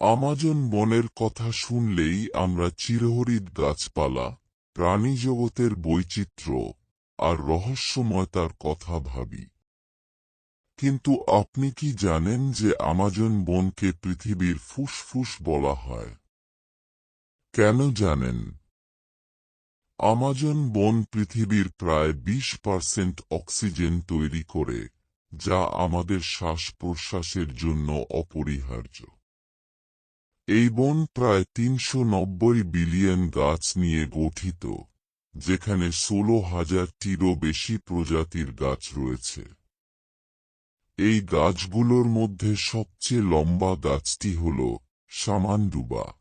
Amazon বনের কথা শুনলেই আমরা চিরহরিৎ গাছপালা, প্রাণীজগতের বৈচিত্র্য আর রহস্যময়তার কথা ভাবি। কিন্তু আপনি কি জানেন যে আমাজন বনকে পৃথিবীর ফুসফুস বলা হয়? কেন জানেন? আমাজন বন পৃথিবীর প্রায় বিশ পার্সেন্ট অক্সিজেন তৈরি করে, যা আমাদের শ্বাস প্রশ্বাসের জন্য অপরিহার্য। এই বন প্রায় তিনশো নব্বই বিলিয়ন গাছ নিয়ে গঠিত, যেখানে ষোলো হাজারটিরও বেশি প্রজাতির গাছ রয়েছে। এই গাছগুলোর মধ্যে সবচেয়ে লম্বা গাছটি হল সামানডুবা।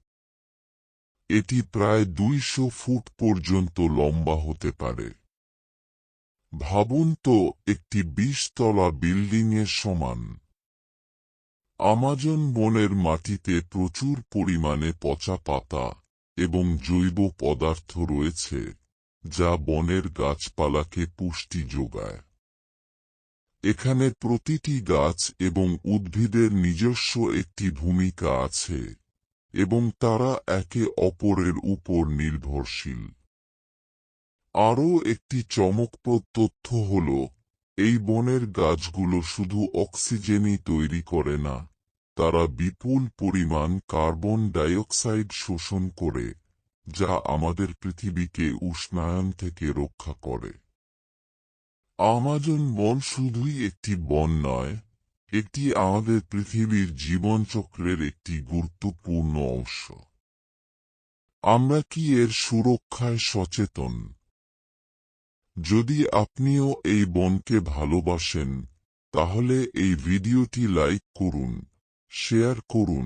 এটি প্রায় দুইশো ফুট পর্যন্ত লম্বা হতে পারে। ভাবুন তো, একটি বিশতলা বিল্ডিংয়ের সমান। আমাজন বনের মাটিতে প্রচুর পরিমাণে পচা পাতা এবং জৈব পদার্থ রয়েছে, যা বনের গাছপালাকে পুষ্টি যোগায়। এখানে প্রতিটি গাছ এবং উদ্ভিদের নিজস্ব একটি ভূমিকা আছে এবং তারা একে অপরের উপর নির্ভরশীল। আরও একটি চমকপ্রদ তথ্য হল এই বনের গাছগুলো শুধু অক্সিজেনই তৈরি করে না, তারা বিপুল পরিমাণ কার্বন ডাইঅক্সাইড শোষণ করে, যা আমাদের পৃথিবীকে উষ্ণায়ন থেকে রক্ষা করে। আমাজন বন শুধুই একটি বন নয়, এটি আমাদের পৃথিবীর জীবনচক্রের একটি গুরুত্বপূর্ণ অংশ। আমরা কি এর সুরক্ষায় সচেতন? যদি আপনিও এই বনকে ভালোবাসেন তাহলে এই ভিডিওটি লাইক করুন শেয়ার করুন।